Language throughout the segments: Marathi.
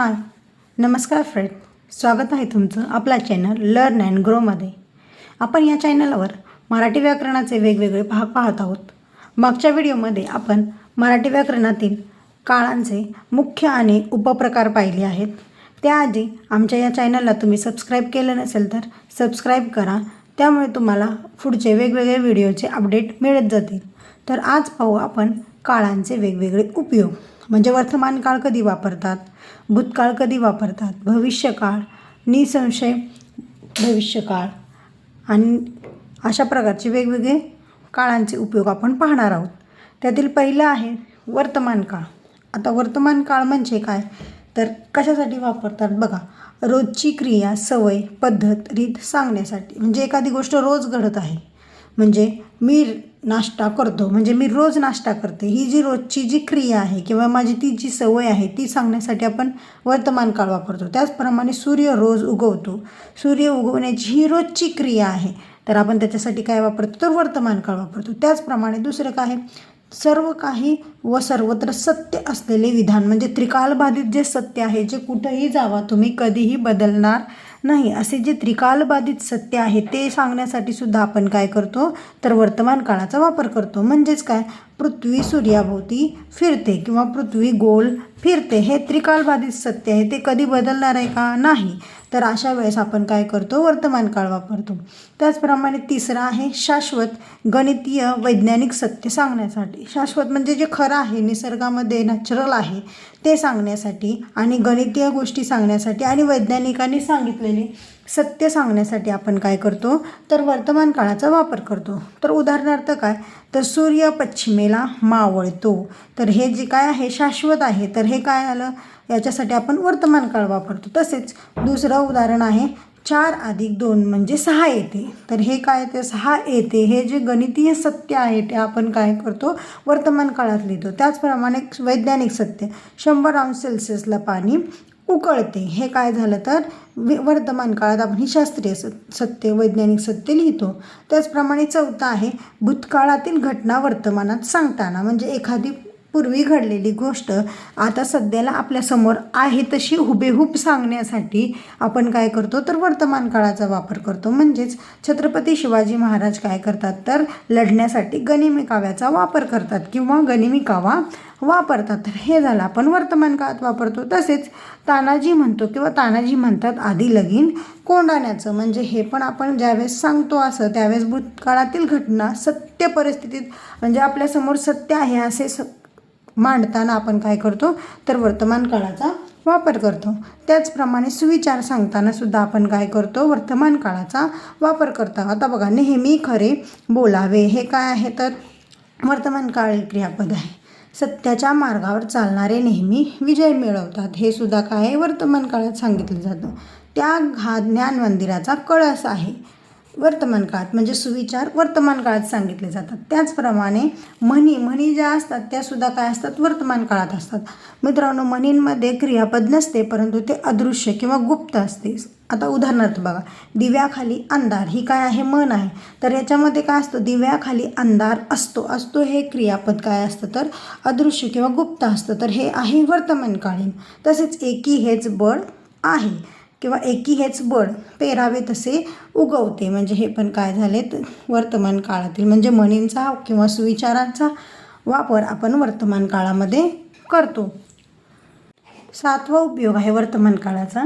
हाय. नमस्कार फ्रेंड. स्वागत आहे तुमचं आपला चॅनल लर्न अँड ग्रोमध्ये आपण या चॅनलवर मराठी व्याकरणाचे वेगवेगळे भाग पाहत आहोत. मागच्या व्हिडिओमध्ये आपण मराठी व्याकरणातील काळांचे मुख्य आणि उपप्रकार पाहिले आहेत. त्याआधी आमच्या या चॅनलला तुम्ही सबस्क्राईब केलं नसेल तर सबस्क्राईब करा. त्यामुळे तुम्हाला पुढचे वेगवेगळे व्हिडिओचे अपडेट मिळत जातील. तर आज पाहू आपण काळांचे वेगवेगळे उपयोग. म्हणजे वर्तमान काळ कधी वापरतात? भूतकाळ कधी वापरतात? भविष्यकाळ? निसंशय भविष्यकाळ? आणि अशा प्रकारचे वेगवेगळे काळांचे उपयोग आपण पाहणार आहोत. त्यातील पहिलं आहे वर्तमान काळ. आता वर्तमान काळ म्हणजे काय? तर कशासाठी वापरतात बघा. रोजची क्रिया सवय पद्धत रीत सांगण्यासाठी. म्हणजे एखादी गोष्ट रोज घडत आहे. म्हणजे मी नाश्ता करतो. म्हणजे मी रोज नाश्ता करते. ही जी रोजची जी क्रिया आहे किंवा माझी ती जी सवय आहे ती सांगण्यासाठी आपण वर्तमान काळ वापरतो. त्याचप्रमाणे सूर्य रोज उगवतो. सूर्य उगवण्याची ही रोजची क्रिया आहे. तर आपण त्याच्यासाठी काय वापरतो? तर वर्तमान काळ वापरतो. त्याचप्रमाणे दुसरं काय सर्व काही व सर्वत्र सत्य असलेले विधान म्हणजे त्रिकालबाधित जे सत्य आहे जे कुठंही जावा तुम्ही कधीही बदलणार नाही. असे जे त्रिकालबाधित सत्य आहे ते सांगण्यासाठी सुद्धा आपण काय करतो? तर वर्तमान काळाचा वापर करतो. म्हणजेच काय? पृथ्वी सूर्याभोवती फिरते किंवा पृथ्वी गोल फिरते. हे त्रिकालबाधित सत्य आहे ते कधी बदलणार आहे का? नाही. तर अशा वेळेस आपण काय करतो? वर्तमान काळ वापरतो. त्याचप्रमाणे तिसरा आहे शाश्वत गणितीय वैज्ञानिक सत्य सांगण्यासाठी. शाश्वत म्हणजे जे खरं आहे निसर्गामध्ये नॅचरल आहे ते सांगण्यासाठी आणि गणितीय गोष्टी सांगण्यासाठी आणि वैज्ञानिकांनी सांगितलेले सत्य सांगण्यासाठी आपण काय करतो? तर वर्तमान काळाचा वापर करतो. तर उदाहरणार्थ काय? तर सूर्य पश्चिमेला मावळतो. तर हे जे काय आहे? शाश्वत आहे. तर हे काय आलं? याच्यासाठी आपण वर्तमान काळ वापरतो. तसेच दुसरं उदाहरण आहे चार अधिक दोन म्हणजे सहा येते. तर हे काय ते सहा येते. हे जे गणितीय सत्य आहे ते आपण काय करतो? वर्तमान काळात लिहितो. त्याचप्रमाणे वैज्ञानिक सत्य शंभर अंश सेल्सिअसला पाणी उकळते. हे काय झालं तर वर्तमान काळात आपण ही शास्त्रीय सत्य वैज्ञानिक सत्य लिहितो. त्याचप्रमाणे चौथा आहे भूतकाळातील घटना वर्तमानात सांगताना. म्हणजे एखादी पूर्वी घडलेली गोष्ट आता सध्याला आपल्यासमोर आहे तशी हुबेहूब सांगण्यासाठी आपण काय करतो तर वर्तमान काळाचा वापर करतो. म्हणजेच छत्रपती शिवाजी महाराज काय करतात तर लढण्यासाठी गनिमी काव्याचा वापर करतात किंवा गनिमी कावा वापरतात. तर हे झालं आपण वर्तमान काळात वापरतो. तसेच तानाजी म्हणतो किंवा तानाजी म्हणतात आधी लगीन कोंडाण्याचं म्हणजे हे पण आपण ज्यावेळेस सांगतो असं त्यावेळेस भूतकाळातील घटना सत्य परिस्थितीत म्हणजे आपल्यासमोर सत्य आहे असे स मांडताना आपण काय करतो तर वर्तमान काळाचा वापर करतो. त्याचप्रमाणे सुविचार सांगताना सुद्धा आपण काय करतो वर्तमान काळाचा वापर करतो. आता बघा नेहमी खरे बोलावे हे काय आहे तर? वर्तमान काळ क्रियापद आहे. सत्याच्या मार्गावर चालणारे नेहमी विजय मिळवतात. हे सुद्धा काय वर्तमान काळात सांगितलं जातं. त्या घा ज्ञान मंदिराचा कळस आहे. वर्तमान काळात म्हणजे सुविचार वर्तमान काळात सांगितले जातात. त्याचप्रमाणे म्हणी म्हणी ज्या असतात त्यासुद्धा काय असतात? वर्तमान काळात असतात. मित्रांनो म्हणींमध्ये क्रियापद नसते परंतु ते अदृश्य किंवा गुप्त असते. आता उदाहरणार्थ बघा दिव्याखाली अंधार ही काय आहे? मन आहे. तर याच्यामध्ये काय असतं? दिव्याखाली अंधार असतो. असतो हे क्रियापद काय असतं? तर अदृश्य किंवा गुप्त असतं. तर हे आहे वर्तमानकालीन तसेच एकी हेच बळ आहे. किंवा एकी हेच बळ पेरावे तसे उगवते. म्हणजे हे पण काय झाले वर्तमान काळातील म्हणजे म्हणींचा किंवा सुविचारांचा वापर आपण वर्तमान काळामध्ये करतो. सातवा उपयोग आहे वर्तमान काळाचा.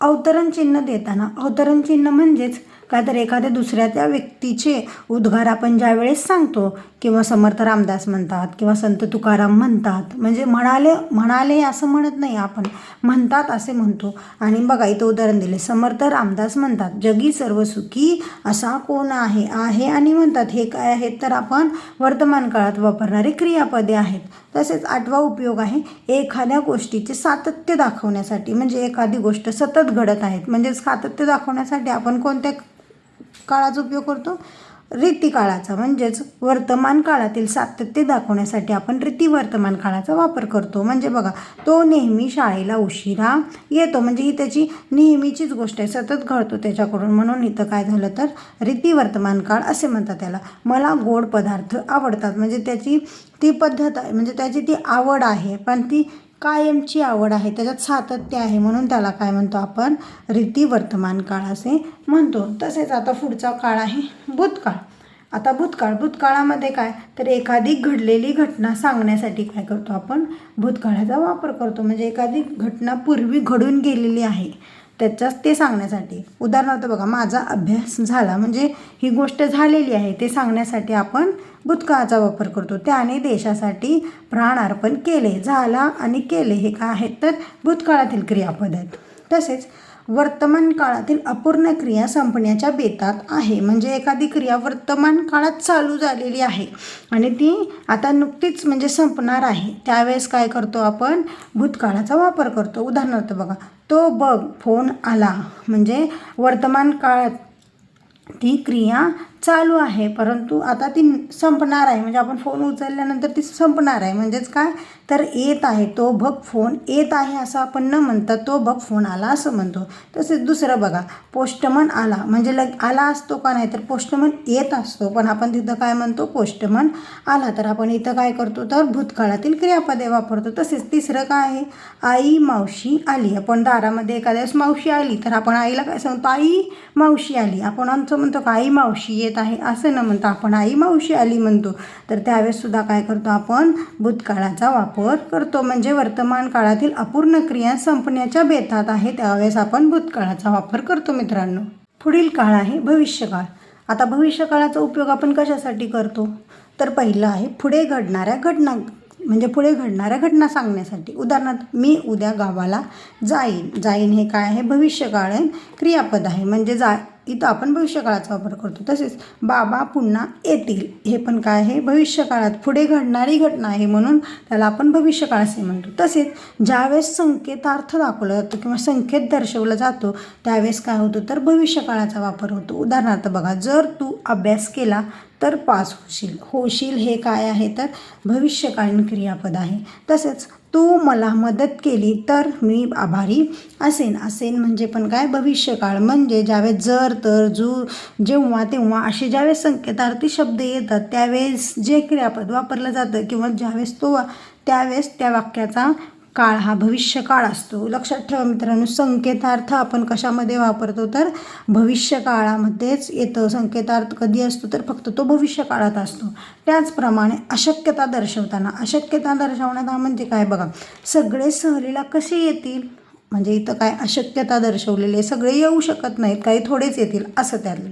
अवतरण चिन्ह देताना अवतरण चिन्ह म्हणजेच काय तर एखाद्या दुसऱ्या त्या व्यक्तीचे उद्गार आपण ज्यावेळेस सांगतो किंवा समर्थ रामदास म्हणतात किंवा संत तुकाराम म्हणतात म्हणजे म्हणाले म्हणाले असं म्हणत नाही आपण म्हणतात असे म्हणतो. आणि बघा इथं उदाहरण दिले. समर्थ रामदास म्हणतात जगी सर्व सुखी असा कोण आहे? आहे आणि म्हणतात हे काय आहेत? तर आपण वर्तमान काळात वापरणारे क्रियापदे आहेत. तसेच आठवा उपयोग आहे एखाद्या गोष्टीचे सातत्य दाखवण्यासाठी. म्हणजे एखादी गोष्ट सतत घडत आहेत. म्हणजेच सातत्य दाखवण्यासाठी आपण कोणत्या काळाचा उपयोग करतो. रीती काळाचा म्हणजेच वर्तमान काळातील सातत्य दाखवण्यासाठी आपण रीती वर्तमान काळाचा वापर करतो. म्हणजे बघा तो नेहमी शाळेला उशिरा येतो. म्हणजे ही त्याची नेहमीचीच गोष्ट आहे. सतत घडतो त्याच्याकडून. म्हणून इथं काय झालं तर रीती वर्तमान काळ असे म्हणतात त्याला. मला गोड पदार्थ आवडतात. म्हणजे त्याची ती पद्धत आहे. म्हणजे त्याची ती आवड आहे. पण ती कायमची आवड आहे त्याच्यात सातत्य आहे म्हणून त्याला काय म्हणतो आपण? रीती वर्तमान काळ असे म्हणतो. तसेच आता पुढचा काळ आहे भूतकाळ. आता भूतकाळ भूतकाळामध्ये काय? तर एखादी घडलेली घटना सांगण्यासाठी काय करतो आपण? भूतकाळाचा वापर करतो. म्हणजे एखादी घटना पूर्वी घडून गेलेली आहे. त्याच्याच ते सांगण्यासाठी. उदाहरणार्थ बघा माझा अभ्यास झाला म्हणजे ही गोष्ट झालेली आहे ते सांगण्यासाठी आपण भूतकाळाचा वापर करतो. त्याने देशासाठी प्राण अर्पण केले झाला आणि केले हे काय आहेत तर भूतकाळातील क्रियापद. आहेत तसेच वर्तमान काळातील अपूर्ण क्रिया संपण्याच्या बेतात आहे. म्हणजे एखादी क्रिया वर्तमान काळात चालू झालेली आहे आणि ती आता नुकतीच म्हणजे संपणार आहे. त्यावेळेस काय करतो आपण? भूतकाळाचा वापर करतो. उदाहरणार्थ बघा तो बघ फोन आला. म्हणजे वर्तमान काळात ती क्रिया चालू आहे परंतु आता ती संपणार आहे. म्हणजे आपण फोन उचलल्यानंतर ती संपणार आहे. म्हणजेच काय? तर येत आहे तो बघ फोन. येत आहे असं आपण न म्हणता तो बघ फोन आला असं म्हणतो. तसेच दुसरं बघा पोस्टमन आला. म्हणजे लग आला असतो का नाही? तर पोस्टमन येत असतो. पण आपण तिथं काय म्हणतो? पोस्टमन आला. तर आपण इथं काय करतो? तर भूतकाळातील क्रियापदे वापरतो. तसेच तिसरं काय आहे? आई मावशी आली. आपण दारामध्ये एखाद्या वेळेस मावशी आली. तर आपण आईला काय सांगतो? आई मावशी आली. आपण आमचं म्हणतो का? आई मावशी येत आहे असं न म्हणता आपण आई मावशी आली म्हणतो तर त्यावेळेस सुद्धा काय करतो आपण? भूतकाळाचा वापर करतो. म्हणजे वर्तमान काळातील अपूर्ण क्रिया संपण्याच्या बेतात आहे. त्यावेळेस आपण भूतकाळाचा वापर करतो मित्रांनो. पुढील काळ आहे भविष्यकाळ. आता भविष्यकाळाचा उपयोग आपण कशासाठी करतो? तर पहिलं आहे पुढे घडणाऱ्या घटना म्हणजे पुढे घडणाऱ्या घटना सांगण्यासाठी. उदाहरणार्थ मी उद्या गावाला जाईन. जाईन हे काय आहे? भविष्यकाळ आहे क्रियापद आहे. म्हणजे जा इथं आपण भविष्यकाळाचा वापर करतो. तसेच बाबा पुन्हा येतील. हे पण काय आहे? भविष्यकाळात पुढे घडणारी घटना आहे म्हणून त्याला आपण भविष्यकाळ असे म्हणतो. तसेच ज्यावेळेस संकेतार्थ दाखवला जातो किंवा संकेत दर्शवला जातो त्यावेळेस काय होतं? तर भविष्यकाळाचा वापर होतो. उदाहरणार्थ बघा जर तू अभ्यास केला तर पास होशील. होशील हे काय आहे तर भविष्यकालीन क्रियापद आहे. तसेच तू मला मदत केली तर मी आभारी असेन. असेन म्हणजे पण काय? भविष्यकाळ म्हणजे ज्यावेळेस जर तर जू जेव्हा तेव्हा असे ज्यावेळेस संकेतार्थी शब्द येतात त्यावेळेस जे क्रियापद वापरलं जातं किंवा ज्यावेळेस तो वा- त्यावेळेस त्या वाक्याचा काळ हा भविष्यकाळ असतो. लक्षात ठेवा मित्रांनो संकेतार्थ आपण कशामध्ये वापरतो? तर भविष्यकाळामध्येच येतं. संकेतार्थ कधी असतो? तर फक्त तो भविष्यकाळात असतो. त्याचप्रमाणे अशक्यता दर्शवताना. अशक्यता दर्शवण्यात हा म्हणजे काय बघा सगळे सहलीला कसे येतील? म्हणजे इथं काय अशक्यता दर्शवलेली आहे. सगळे येऊ शकत नाहीत काही थोडेच येतील असं त्यातलं.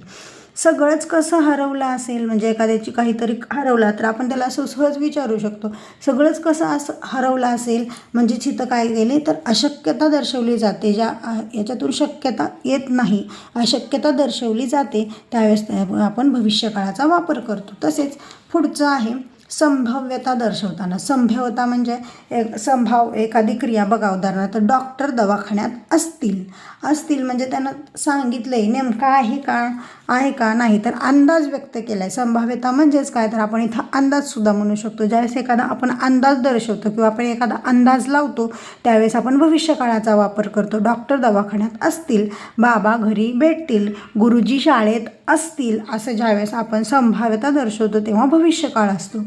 सगळंच कसं हरवलं असेल म्हणजे एखाद्याची काहीतरी हरवला तर आपण त्याला असं सहज विचारू शकतो. सगळंच कसं असं हरवलं असेल म्हणजे चितं काय गेले तर अशक्यता दर्शवली जाते. ज्या याच्यातून शक्यता येत नाही अशक्यता दर्शवली जाते त्यावेळेस आपण भविष्यकाळाचा वापर करतो. तसेच पुढचं आहे संभाव्यता दर्शवताना. संभाव्यता म्हणजे एक संभाव एखादी क्रिया बघा उदाहरणार्थ डॉक्टर दवाखान्यात असतील. असतील म्हणजे त्यांना सांगितलं आहे नेमकं आहे का? आहे का नाही? तर अंदाज व्यक्त केला आहे संभाव्यता म्हणजेच काय? तर आपण इथं अंदाजसुद्धा म्हणू शकतो. ज्यावेळेस एखादा आपण अंदाज दर्शवतो किंवा आपण एखादा अंदाज लावतो त्यावेळेस आपण भविष्यकाळाचा वापर करतो. डॉक्टर दवाखान्यात असतील बाबा घरी भेटतील गुरुजी शाळेत असतील असं ज्यावेळेस आपण संभाव्यता दर्शवतो तेव्हा भविष्यकाळ असतो.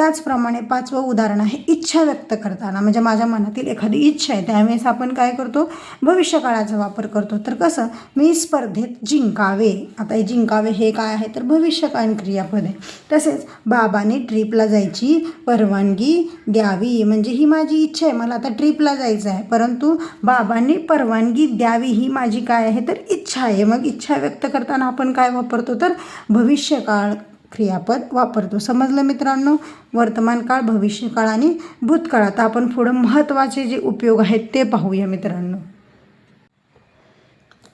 त्याचप्रमाणे पाचवं उदाहरण आहे इच्छा व्यक्त करताना. म्हणजे माझ्या मनातील एखादी इच्छा आहे त्यावेळेस आपण काय करतो? भविष्यकाळाचा वापर करतो. तर कसं? मी स्पर्धेत जिंकावे. आता हे जिंकावे हे काय आहे? तर भविष्यकालीन क्रियापद आहे. तसेच बाबाने ट्रिपला जायची परवानगी द्यावी. म्हणजे ही माझी इच्छा आहे. मला आता ट्रिपला जायचं आहे. परंतु बाबांनी परवानगी द्यावी ही माझी काय आहे? तर इच्छा आहे. मग इच्छा व्यक्त करताना आपण काय वापरतो? तर भविष्यकाळ क्रियापद वापरतो. समजलं मित्रांनो? वर्तमान काळ भविष्यकाळ आणि भूतकाळ आता आपण पुढं महत्त्वाचे जे उपयोग आहेत ते पाहूया मित्रांनो.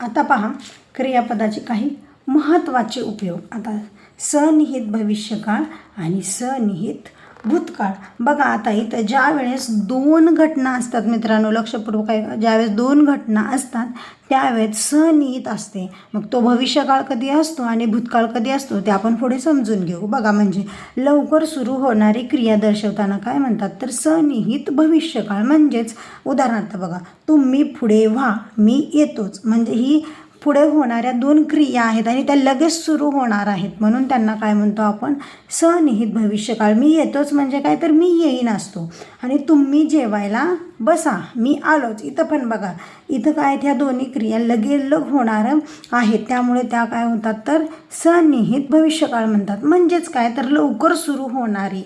आता पहा क्रियापदाचे काही महत्त्वाचे उपयोग. आता सनिहित भविष्यकाळ आणि सनिहित भूतकाळ. बघा आता इथं ज्या वेळेस दोन घटना असतात मित्रांनो लक्षपूर्वक आहे ज्यावेळेस दोन घटना असतात त्यावेळेस सनिहित असते. मग तो भविष्यकाळ कधी असतो आणि भूतकाळ कधी असतो ते आपण पुढे समजून घेऊ. बघा म्हणजे लवकर सुरू होणारी क्रिया दर्शवताना काय म्हणतात? तर सनिहित भविष्यकाळ म्हणजेच उदाहरणार्थ बघा तुम्ही पुढे व्हा मी येतोच. म्हणजे ही पुढे होणाऱ्या दोन क्रिया आहेत आणि त्या लगेच सुरू होणार आहेत. म्हणून त्यांना काय म्हणतो आपण? सनिहित भविष्यकाळ. मी येतोच म्हणजे काय? तर मी येईन असतो. आणि तुम्ही जेवायला बसा. मी आलोच. इथं पण बघा. इथं काय आहेत? ह्या दोन्ही क्रिया लगेलग होणार आहेत. त्यामुळे त्या काय होतात तर? सनिहित भविष्यकाळ म्हणतात. म्हणजेच काय? तर लवकर सुरू होणारी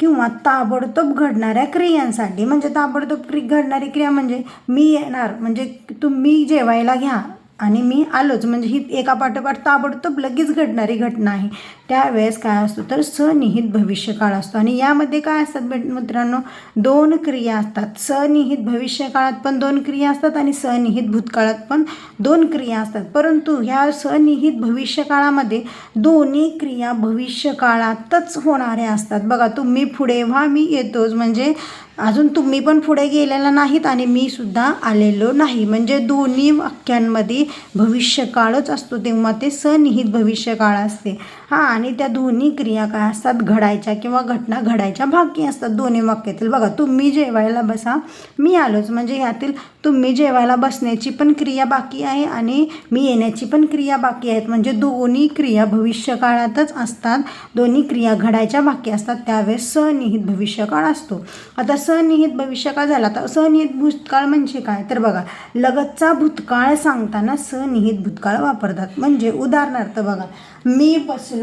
किंवा ताबडतोब घडणाऱ्या क्रियांसाठी. म्हणजे ताबडतोब क्रि घडणारी क्रिया म्हणजे मी येणार. म्हणजे तुम्ही जेवायला घ्या. आणि मी आलोच. म्हणजे ही एका पाठोपाठ ताबडतोब लगेच घडणारी घटना आहे. त्यावेळेस काय असतो तर सनिहित भविष्यकाळ असतो. आणि यामध्ये काय असतात भेट मित्रांनो? दोन क्रिया असतात. सनिहित भविष्यकाळात पण दोन क्रिया असतात आणि सनिहित भूतकाळात पण दोन क्रिया असतात. परंतु ह्या सनिहित भविष्यकाळामध्ये दोन्ही क्रिया भविष्यकाळातच होणाऱ्या असतात. बघा तुम्ही पुढे व्हा मी येतोच. म्हणजे अजून तुम्ही पण पुढे गेलेला नाहीत आणि मी सुद्धा आलेलो नाही. म्हणजे दोन्ही वाक्यांमध्ये भविष्यकाळच असतो तेव्हा ते सनिहित भविष्यकाळ असते. हां आणि त्या दोन्ही क्रिया काय असतात? घडायच्या किंवा घटना घडायच्या बाकी असतात. दोन्ही वाक्यातील. बघा तुम्ही जेवायला बसा. मी आलोच. म्हणजे ह्यातील तुम्ही जेवायला बसण्याची पण क्रिया बाकी आहे आणि मी येण्याची पण क्रिया बाकी आहेत. म्हणजे दोन्ही क्रिया भविष्यकाळातच असतात. दोन्ही क्रिया घडायच्या बाकी असतात. त्यावेळेस सनिहित भविष्यकाळ असतो. आता सनिहित भविष्यकाळ झाला. तर सनिहित भूतकाळ म्हणजे काय? तर बघा लगतचा भूतकाळ सांगताना सनिहित भूतकाळ वापरतात. म्हणजे उदाहरणार्थ बघा मी बसलो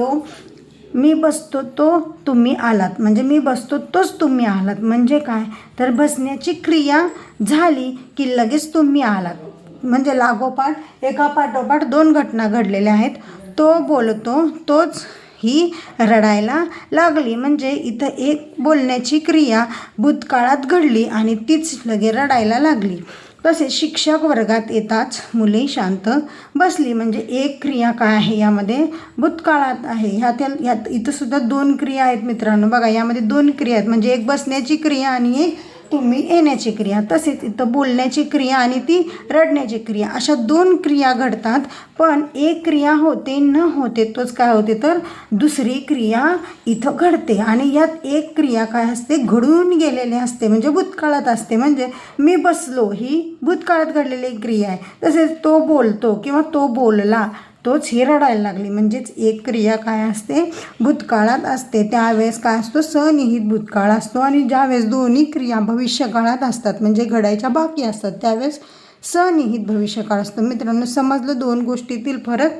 मी बसतो तो तुम्ही आलात. म्हणजे मी बसतो तोच तुम्ही आलात. म्हणजे काय? तर बसण्याची क्रिया झाली की लगेच तुम्ही आलात. म्हणजे लागोपाठ एका पाठोपाठ दोन घटना घडलेल्या आहेत. तो बोलतो तोच ही रडायला लागली. म्हणजे इथं एक बोलण्याची क्रिया भूतकाळात घडली आणि तीच लगे रडायला लागली. तसेच शिक्षक वर्गात येताच मुले शांत बसली. म्हणजे एक क्रिया काय आहे यामध्ये? भूतकाळात आहे. ह्यात ह्यात इथं सुद्धा दोन क्रिया आहेत मित्रांनो. बघा यामध्ये दोन क्रिया आहेत. म्हणजे एक बसण्याची क्रिया आणि एक तुम्ही येण्याची क्रिया तसेच इथं बोलण्याची क्रिया आणि ती रडण्याची क्रिया अशा दोन क्रिया घडतात. पण एक क्रिया होते न होते तोच काय होते तर दुसरी क्रिया इथं घडते. आणि यात एक क्रिया काय असते? घडून गेलेली असते म्हणजे भूतकाळात असते. म्हणजे मी बसलो ही भूतकाळात घडलेली एक क्रिया आहे. तसेच तो बोलतो किंवा तो बोलला तोच ही रडायला लागली. म्हणजेच एक क्रिया काय असते? भूतकाळात असते. त्यावेळेस काय असतो? सनिहित भूतकाळ असतो आणि ज्यावेळेस दोन्ही क्रिया भविष्यकाळात असतात म्हणजे घडायच्या बाकी असतात त्यावेळेस सनिहित भविष्यकाळ असतो. मित्रांनो समजलं दोन गोष्टीतील फरक?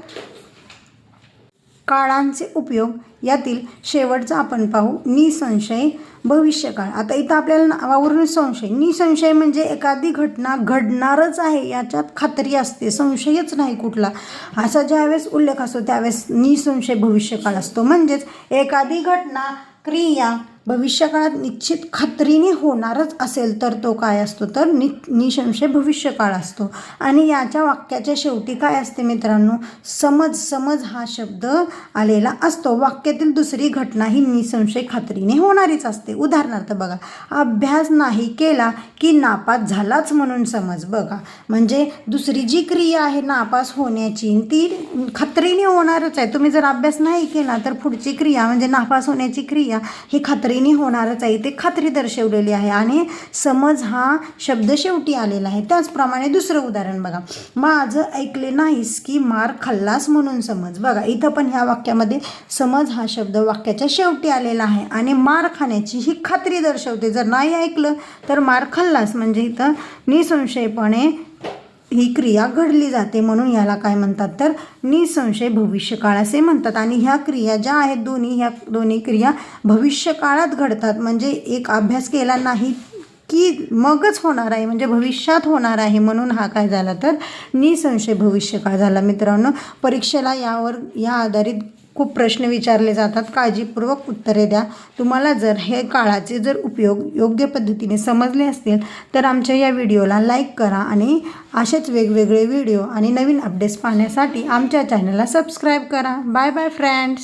काळांचे उपयोग यातील शेवटचा आपण पाहू निसंशय भविष्यकाळ. आता इथं आपल्याला नावावरून संशय. निसंशय म्हणजे एखादी घटना घडणारच आहे याच्यात खात्री असते. संशयच नाही कुठला. असा ज्यावेळेस उल्लेख असतो त्यावेळेस निसंशय भविष्यकाळ असतो. म्हणजेच एखादी घटना क्रिया भविष्यकाळात निश्चित खात्रीने होणारच असेल तर तो काय असतो? तर नि निशंशय भविष्यकाळ असतो. आणि याच्या वाक्याच्या शेवटी काय असते मित्रांनो? समज समज हा शब्द आलेला असतो. वाक्यातील दुसरी घटना ही निसंशय खात्रीने होणारीच असते. उदाहरणार्थ बघा अभ्यास नाही केला की नापास झालाच म्हणून समज बघा. म्हणजे दुसरी जी क्रिया आहे नापास होण्याची ती खात्रीने होणारच आहे. तुम्ही जर अभ्यास नाही केला तर पुढची क्रिया म्हणजे नापास होण्याची क्रिया ही खात्री खात्रीने होणारच आहे ते खात्री दर्शवलेली आहे. आणि समज हा शब्द शेवटी आलेला आहे. त्याचप्रमाणे दुसरं उदाहरण बघा. माझं ऐकले नाहीस की मार खाल्लास म्हणून समज. बघा इथं पण ह्या वाक्यामध्ये समज हा शब्द वाक्याच्या शेवटी आलेला आहे. आणि मार खाण्याची ही खात्री दर्शवते. जर नाही ऐकलं तर मार खाल्लास. म्हणजे इथं निसंशयपणे ही क्रिया घडली जाते म्हणून याला काय म्हणतात तर निसंशय भविष्यकाळ असे म्हणतात. आणि ह्या क्रिया ज्या आहेत दोन्ही ह्या दोन्ही क्रिया भविष्यकाळात घडतात. म्हणजे एक अभ्यास केला नाही की मगच होणार आहे म्हणजे भविष्यात होणार आहे म्हणून हा काय झाला तर निसंशय भविष्यकाळ झाला. मित्रांनो परीक्षेला यावर या आधारित खूप प्रश्न विचारले जातात. काळजीपूर्वक उत्तरे द्या. तुम्हाला जर हे काळाचे जर उपयोग योग्य पद्धतीने समजले असतील तर आमच्या या व्हिडिओला लाईक करा आणि असेच वेगवेगळे व्हिडिओ आणि नवीन अपडेट्स पाहण्यासाठी आमच्या चॅनलला सबस्क्राईब करा. Bye bye friends.